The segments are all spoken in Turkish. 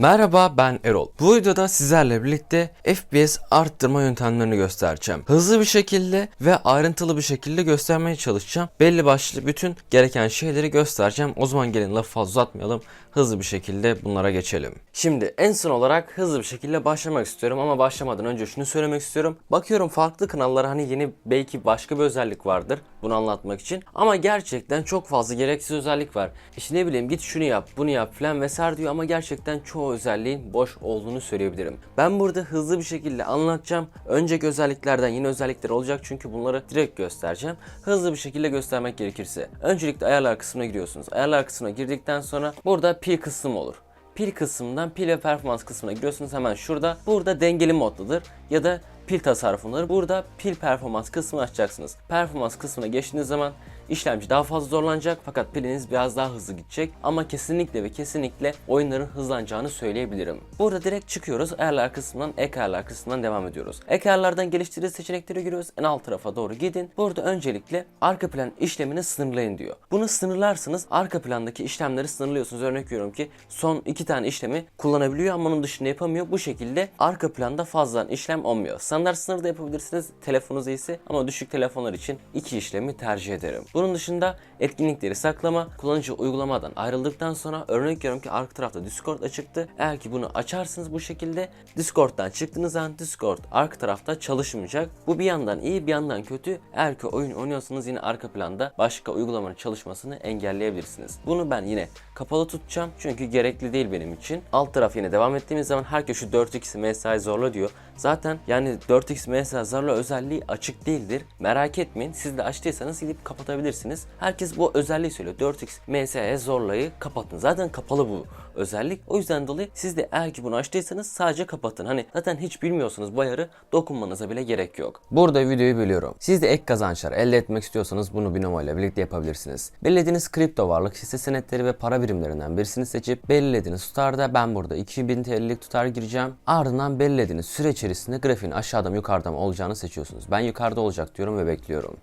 Merhaba ben Erol. Bu videoda sizlerle birlikte FPS arttırma yöntemlerini göstereceğim. Hızlı bir şekilde ve ayrıntılı bir şekilde göstermeye çalışacağım. Belli başlı bütün gereken şeyleri göstereceğim. O zaman gelin lafı fazla uzatmayalım. Hızlı bir şekilde bunlara geçelim. Şimdi en son olarak hızlı bir şekilde başlamak istiyorum ama başlamadan önce şunu söylemek istiyorum. Bakıyorum farklı kanallara hani yeni belki başka bir özellik vardır bunu anlatmak için. Ama gerçekten çok fazla gereksiz özellik var. İşte ne bileyim git şunu yap bunu yap falan vesaire diyor ama gerçekten çoğu özelliğin boş olduğunu söyleyebilirim. Ben burada hızlı bir şekilde anlatacağım. Önceki özelliklerden yeni özellikler olacak çünkü bunları direkt göstereceğim. Hızlı bir şekilde göstermek gerekirse. Öncelikle ayarlar kısmına giriyorsunuz. Ayarlar kısmına girdikten sonra burada pil kısmı olur pil kısmından pil ve performans kısmına giriyorsunuz hemen şurada. Burada dengeli moddadır ya da pil tasarrufunları. Burada pil performans kısmını açacaksınız. Performans kısmına geçtiğiniz zaman işlemci daha fazla zorlanacak fakat piliniz biraz daha hızlı gidecek. Ama kesinlikle ve kesinlikle oyunların hızlanacağını söyleyebilirim. Burada direkt çıkıyoruz. Ayarlar kısmından ek ayarlar kısmından devam ediyoruz. Ek ayarlardan geliştirici seçenekleri giriyoruz. En alt tarafa doğru gidin. Burada öncelikle arka plan işlemini sınırlayın diyor. Bunu sınırlarsanız arka plandaki işlemleri sınırlıyorsunuz. Örnek veriyorum ki son iki tane işlemi kullanabiliyor ama onun dışında yapamıyor. Bu şekilde arka planda fazladan işlem olmuyor. Standart sınırda yapabilirsiniz telefonunuz iyisi ama düşük telefonlar için iki işlemi tercih ederim. Bunun dışında etkinlikleri saklama, kullanıcı uygulamadan ayrıldıktan sonra örnek veriyorum ki arka tarafta Discord açıktı. Eğer ki bunu açarsınız bu şekilde Discord'dan çıktığınız zaman Discord arka tarafta çalışmayacak. Bu bir yandan iyi bir yandan kötü. Eğer ki oyun oynuyorsanız yine arka planda başka uygulamanın çalışmasını engelleyebilirsiniz. Bunu ben yine kapalı tutacağım çünkü gerekli değil benim için. Alt taraf yine devam ettiğimiz zaman herkes şu 4x MSI zorla diyor. Zaten yani 4x MSI zorla özelliği açık değildir. Merak etmeyin. Siz de açtıysanız gidip kapatabilirsiniz. Herkes bu özelliği söylüyor. 4x MSI zorlayı kapatın. Zaten kapalı bu özellik. O yüzden dolayı siz de eğer ki bunu açtıysanız sadece kapatın. Hani zaten hiç bilmiyorsunuz bu ayarı dokunmanıza bile gerek yok. Burada videoyu bölüyorum. Siz de ek kazançlar elde etmek istiyorsanız bunu Binomo ile birlikte yapabilirsiniz. Belirlediğiniz kripto varlık, hisse senetleri ve para birimlerinden birisini seçip belirlediğiniz tutarda ben burada 2000 TL'lik tutar gireceğim. Ardından belirlediğiniz süre içerisinde grafiğin aşağıda mı yukarıda mı olacağını seçiyorsunuz. Ben yukarıda olacak diyorum ve bekliyorum.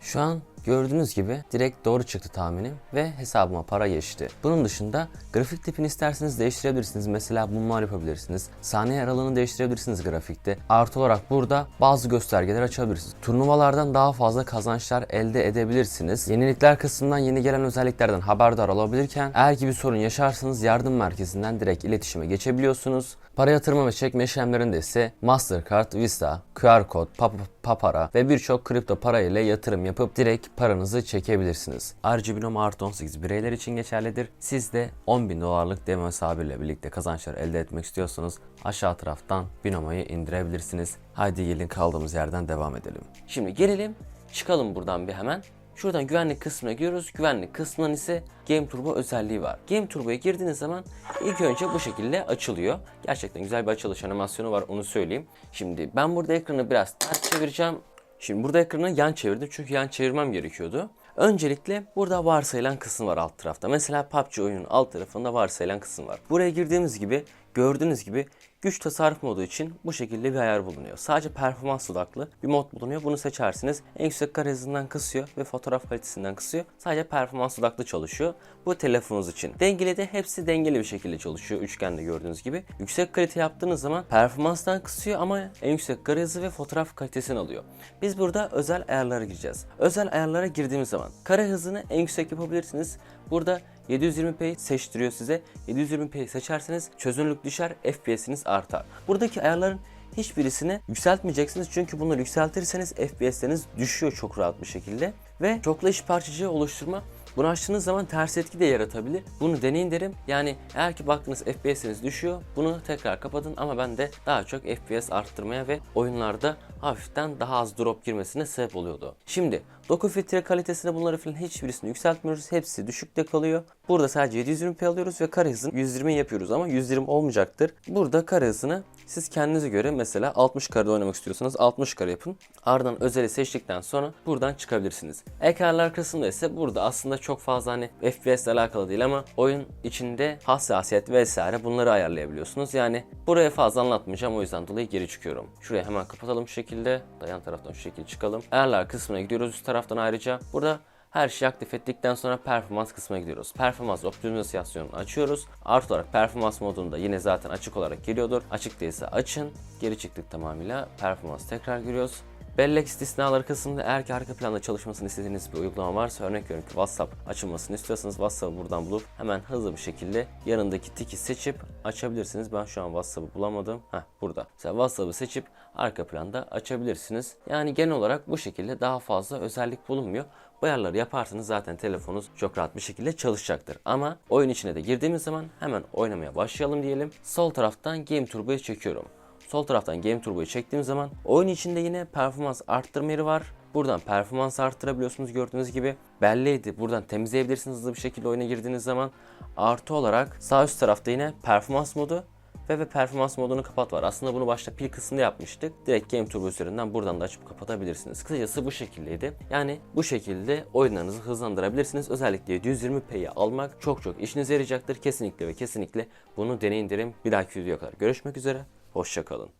Şu an gördüğünüz gibi direkt doğru çıktı tahminim ve hesabıma para geçti. Bunun dışında grafik tipini isterseniz değiştirebilirsiniz. Mesela bunlar yapabilirsiniz. Saniye aralığını değiştirebilirsiniz grafikte. Artı olarak burada bazı göstergeler açabilirsiniz. Turnuvalardan daha fazla kazançlar elde edebilirsiniz. Yenilikler kısmından yeni gelen özelliklerden haberdar olabilirken eğer ki bir sorun yaşarsanız yardım merkezinden direkt iletişime geçebiliyorsunuz. Para yatırma ve çekme işlemlerinde ise Mastercard, Visa, QR kod, pap papara ve birçok kripto para ile yatırım yapıp direkt paranızı çekebilirsiniz. Ayrıca Binomo Artı 18 bireyler için geçerlidir. Siz de 10.000 dolarlık demo hesabıyla birlikte kazançlar elde etmek istiyorsanız aşağı taraftan Binomo'yu indirebilirsiniz. Haydi gelin kaldığımız yerden devam edelim. Şimdi gelelim çıkalım buradan bir hemen. Şuradan güvenlik kısmına giriyoruz. Güvenlik kısmından ise Game Turbo özelliği var. Game Turbo'ya girdiğiniz zaman ilk önce bu şekilde açılıyor. Gerçekten güzel bir açılış animasyonu var onu söyleyeyim. Şimdi ben burada ekranı biraz ters çevireceğim. Şimdi burada ekranı yan çevirdim çünkü yan çevirmem gerekiyordu. Öncelikle burada varsayılan kısım var alt tarafta. Mesela PUBG oyunun alt tarafında varsayılan kısım var. Buraya girdiğimiz gibi gördüğünüz gibi güç tasarruf modu için bu şekilde bir ayar bulunuyor. Sadece performans odaklı bir mod bulunuyor. Bunu seçersiniz. En yüksek kare hızından kısıyor ve fotoğraf kalitesinden kısıyor. Sadece performans odaklı çalışıyor. Bu telefonunuz için. Dengeli de hepsi dengeli bir şekilde çalışıyor. Üçgende gördüğünüz gibi. Yüksek kalite yaptığınız zaman performanstan kısıyor ama en yüksek kare hızı ve fotoğraf kalitesini alıyor. Biz burada özel ayarlara gireceğiz. Özel ayarlara girdiğimiz zaman kare hızını en yüksek yapabilirsiniz. Burada 720p seçtiriyor size. 720p seçerseniz çözünürlük düşer, FPS'iniz artar. Buradaki ayarların hiçbirisini yükseltmeyeceksiniz çünkü bunları yükseltirseniz FPS'leriniz düşüyor çok rahat bir şekilde ve çoklu iş parçacığı oluşturma bunu açtığınız zaman ters etki de yaratabilir. Bunu deneyin derim. Yani eğer ki baktınız FPS'iniz düşüyor bunu tekrar kapatın ama ben de daha çok FPS arttırmaya ve oyunlarda hafiften daha az drop girmesine sebep oluyordu. Şimdi doku filtre kalitesine bunları falan hiçbirisini yükseltmiyoruz. Hepsi düşükte kalıyor. Burada sadece 720p alıyoruz ve kare hızını 120 yapıyoruz ama 120 olmayacaktır. Burada kare hızını Siz kendinize göre mesela 60 karede oynamak istiyorsanız 60 kare yapın. Ardından özeli seçtikten sonra buradan çıkabilirsiniz. Ek ayarlar kısmında ise burada aslında çok fazla hani FPS ile alakalı değil ama oyun içinde hassasiyet vesaire bunları ayarlayabiliyorsunuz. Yani buraya fazla anlatmayacağım o yüzden dolayı geri çıkıyorum. Şuraya hemen kapatalım şu şekilde. Yan taraftan şu şekilde çıkalım. Ayarlar kısmına gidiyoruz üst taraftan ayrıca. Burada her şeyi aktif ettikten sonra performans kısmına gidiyoruz. Performans optimizasyonunu açıyoruz. Artı olarak performans modunda yine zaten açık olarak geliyordur. Açık değilse açın. Geri çıktık tamamıyla. Performans tekrar giriyoruz. Bellek istisnaları kısmında eğer ki arka planda çalışmasını istediğiniz bir uygulama varsa örnek veriyorum ki WhatsApp açılmasını istiyorsanız WhatsApp'ı buradan bulup hemen hızlı bir şekilde yanındaki tiki seçip açabilirsiniz. Ben şu an WhatsApp'ı bulamadım. Heh burada. Mesela WhatsApp'ı seçip arka planda açabilirsiniz. Yani genel olarak bu şekilde daha fazla özellik bulunmuyor. Bu ayarları yaparsanız zaten telefonunuz çok rahat bir şekilde çalışacaktır. Ama oyun içine de girdiğimiz zaman hemen oynamaya başlayalım diyelim. Sol taraftan Game Turbo'yu çekiyorum. Sol taraftan Game Turbo'yu çektiğim zaman oyun içinde yine performans arttırma yeri var. Buradan performans arttırabiliyorsunuz gördüğünüz gibi. Belliydi. Buradan temizleyebilirsiniz hızlı bir şekilde oyuna girdiğiniz zaman. Artı olarak sağ üst tarafta yine performans modu ve, ve performans modunu kapat var. Aslında bunu başta pil kısmında yapmıştık. Direkt Game Turbo üzerinden buradan da açıp kapatabilirsiniz. Kısacası bu şekildeydi. Yani bu şekilde oyunlarınızı hızlandırabilirsiniz. Özellikle 120p'yi almak çok çok işinize yarayacaktır. Kesinlikle ve kesinlikle bunu deneyin derim. Bir dahaki videoya kadar görüşmek üzere. Hoşçakalın.